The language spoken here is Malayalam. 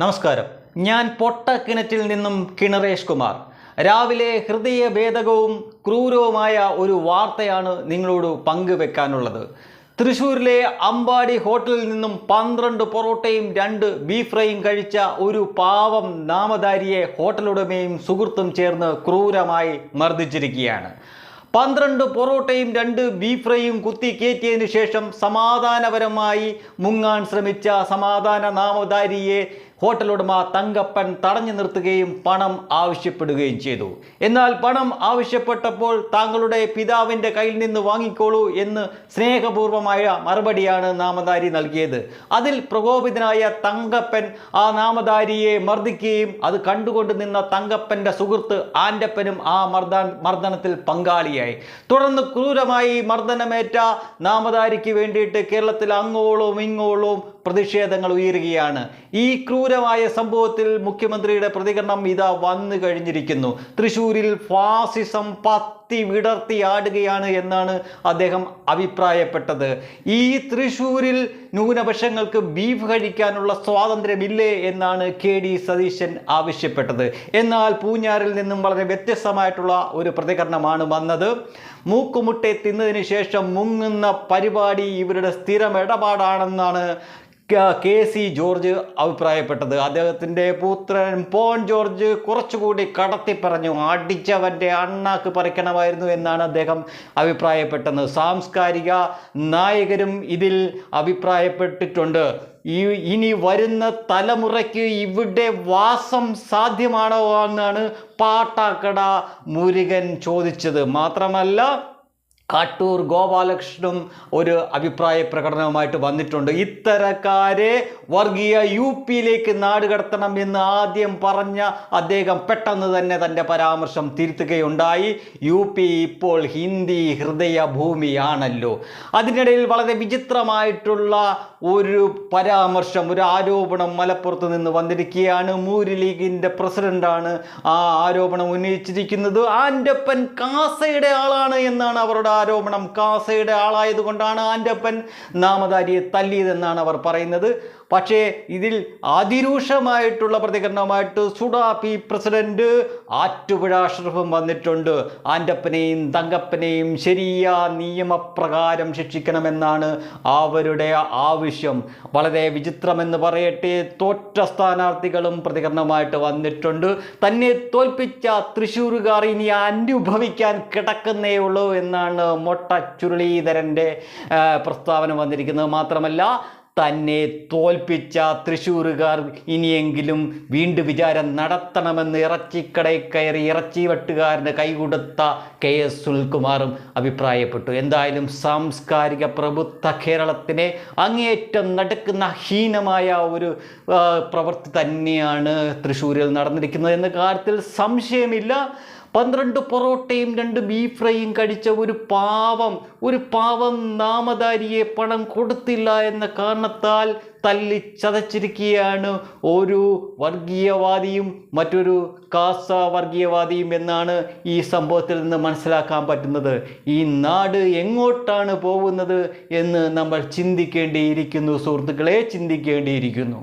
നമസ്കാരം. ഞാൻ പൊട്ടക്കിണറ്റിൽ നിന്നും കിണറേഷ് കുമാർ. രാവിലെ ഹൃദയഭേദകവും ക്രൂരവുമായ ഒരു വാർത്തയാണ് നിങ്ങളോട് പങ്കുവെക്കാനുള്ളത്. തൃശ്ശൂരിലെ അമ്പാടി ഹോട്ടലിൽ നിന്നും പന്ത്രണ്ട് പൊറോട്ടയും രണ്ട് ബീഫ് ഫ്രൈയും കഴിച്ച ഒരു പാവം നാമധാരിയെ ഹോട്ടലുടമയും സുഹൃത്തും ചേർന്ന് ക്രൂരമായി മർദ്ദിച്ചിരിക്കുകയാണ്. പന്ത്രണ്ട് പൊറോട്ടയും രണ്ട് ബീഫ് ഫ്രൈയും കുത്തി കയറ്റിയതിനു ശേഷം സമാധാനപരമായി മുങ്ങാൻ ശ്രമിച്ച സമാധാന നാമധാരിയെ ഹോട്ടൽ ഉടമ തങ്കപ്പൻ തടഞ്ഞു നിർത്തുകയും പണം ആവശ്യപ്പെടുകയും ചെയ്തു. എന്നാൽ പണം ആവശ്യപ്പെട്ടപ്പോൾ താങ്കളുടെ പിതാവിന്റെ കയ്യിൽ നിന്ന് വാങ്ങിക്കോളൂ എന്ന് സ്നേഹപൂർവമായ മറുപടിയാണ് നാമധാരി നൽകിയത്. അതിൽ പ്രകോപിതനായ തങ്കപ്പൻ ആ നാമധാരിയെ മർദ്ദിക്കുകയും അത് കണ്ടുകൊണ്ട് നിന്ന തങ്കപ്പന്റെ സുഹൃത്ത് ആന്റപ്പനും ആ മർദ്ദ മർദ്ദനത്തിൽ പങ്കാളിയായി. തുടർന്ന് ക്രൂരമായി മർദ്ദനമേറ്റ നാമധാരിക്ക് വേണ്ടിയിട്ട് കേരളത്തിൽ അങ്ങോളവും ഇങ്ങോളവും പ്രതിഷേധങ്ങൾ ഉയരുകയാണ്. ഈ ക്രൂരമായ സംഭവത്തിൽ മുഖ്യമന്ത്രിയുടെ പ്രതികരണം ഇതാ വന്നു കഴിഞ്ഞിരിക്കുന്നു. തൃശൂരിൽ ഫാസിസം പത്തി വിടർത്തി ആടുകയാണ് എന്നാണ് അദ്ദേഹം അഭിപ്രായപ്പെട്ടത്. ഈ തൃശൂരിൽ ന്യൂനപക്ഷങ്ങൾക്ക് ബീഫ് കഴിക്കാനുള്ള സ്വാതന്ത്ര്യമില്ലേ എന്നാണ് കെ ഡി സതീശൻ ആവശ്യപ്പെട്ടത്. എന്നാൽ പൂഞ്ഞാറിൽ നിന്നും വളരെ വ്യത്യസ്തമായിട്ടുള്ള ഒരു പ്രതികരണമാണ് വന്നത്. മൂക്കുമുട്ടെ തിന്നതിന് ശേഷം മുങ്ങുന്ന പരിപാടി ഇവരുടെ സ്ഥിരം ഇടപാടാണെന്നാണ് ക- സി ജോർജ് അഭിപ്രായപ്പെട്ടത്. അദ്ദേഹത്തിന്റെ പുത്രൻ പോൺ ജോർജ് കുറച്ചുകൂടി കടത്തി പറഞ്ഞു അടിച്ചവന്റെ അണ്ണാക്ക് പറിക്കണമായിരുന്നു എന്നാണ് അദ്ദേഹം അഭിപ്രായപ്പെട്ടത്. സാംസ്കാരിക നായകരും ഇതിൽ അഭിപ്രായപ്പെട്ടിട്ടുണ്ട്. ഈ ഇനി വരുന്ന തലമുറയ്ക്ക് ഇവിടെ വാസം സാധ്യമാണോ എന്നാണ് പാട്ടാക്കട മുരുകൻ ചോദിച്ചത്. മാത്രമല്ല കാട്ടൂർ ഗോപാലകൃഷ്ണനും ഒരു അഭിപ്രായ പ്രകടനവുമായിട്ട് വന്നിട്ടുണ്ട്. ഇത്തരക്കാരെ വർഗീയ യു പിയിലേക്ക് നാടുകടത്തണം എന്ന് ആദ്യം പറഞ്ഞ അദ്ദേഹം പെട്ടെന്ന് തന്നെ തന്റെ പരാമർശം തിരുത്തുകയുണ്ടായി. യു പി ഇപ്പോൾ ഹിന്ദി ഹൃദയ ഭൂമിയാണല്ലോ അതിനിടയിൽ വളരെ വിചിത്രമായിട്ടുള്ള ഒരു പരാമർശം ഒരു ആരോപണം മലപ്പുറത്ത് നിന്ന് വന്നിരിക്കുകയാണ്. മൂര് ലീഗിന്റെ പ്രസിഡന്റാണ് ആ ആരോപണം ഉന്നയിച്ചിരിക്കുന്നത്. ആന്റപ്പൻ കാസയുടെ ആളാണ് എന്നാണ് അവരുടെ ആരോപണം കാസയുടെ ആളായതുകൊണ്ടാണ് ആന്റപ്പൻ നാമധാരിയെ തല്ലിയതെന്നാണ് അവർ പറയുന്നത്. പക്ഷേ ഇതിൽ അതിരൂക്ഷമായിട്ടുള്ള പ്രതികരണമായിട്ട് സുഡാപി പ്രസിഡന്റ് ആറ്റുപുഴ അഷ്റഫും വന്നിട്ടുണ്ട്. ആന്റപ്പനെയും തങ്കപ്പനെയും ശരിയ നിയമപ്രകാരം ശിക്ഷിക്കണമെന്നാണ് അവരുടെ ആവശ്യം. വളരെ വിചിത്രമെന്ന് പറയട്ടെ തോറ്റ സ്ഥാനാർത്ഥികളും പ്രതികരണമായിട്ട് വന്നിട്ടുണ്ട്. തന്നെ തോൽപ്പിച്ച തൃശ്ശൂരുകാർ ഇനി അനുഭവിക്കാൻ കിടക്കുന്നേ ഉള്ളൂ എന്നാണ് മൊട്ട ചുരുളീധരന്റെ പ്രസ്താവന വന്നിരിക്കുന്നത്. മാത്രമല്ല തന്നെ തോൽപ്പിച്ച തൃശ്ശൂരുകാർ ഇനിയെങ്കിലും വീണ്ടും വിചാരം നടത്തണമെന്ന് ഇറച്ചിക്കടയിൽ കയറി ഇറച്ചി വെട്ടുകാരന് കൈകൊടുത്ത കെ എസ് സുൽകുമാറും അഭിപ്രായപ്പെട്ടു. എന്തായാലും സാംസ്കാരിക പ്രബുദ്ധ കേരളത്തിനെ അങ്ങേറ്റം നടക്കുന്ന ഹീനമായ ഒരു പ്രവൃത്തി തന്നെയാണ് തൃശ്ശൂരിൽ നടന്നിരിക്കുന്നത്. എന്ന കാര്യത്തിൽ സംശയമില്ല. പന്ത്രണ്ട് പൊറോട്ടയും രണ്ട് ബീഫ് ഫ്രൈയും കഴിച്ച ഒരു പാവം ഒരു പാവം നാമധാരിയെ പണം കൊടുത്തില്ല എന്ന കാരണത്താൽ തല്ലി ചതച്ചിരിക്കുകയാണ് ഒരു വർഗീയവാദിയും മറ്റൊരു കാസ വർഗീയവാദിയും എന്നാണ് ഈ സംഭവത്തിൽ നിന്ന് മനസ്സിലാക്കാൻ പറ്റുന്നത്. ഈ നാട് എങ്ങോട്ടാണ് പോകുന്നത് എന്ന് നമ്മൾ ചിന്തിക്കേണ്ടിയിരിക്കുന്നു സുഹൃത്തുക്കളെ ചിന്തിക്കേണ്ടിയിരിക്കുന്നു.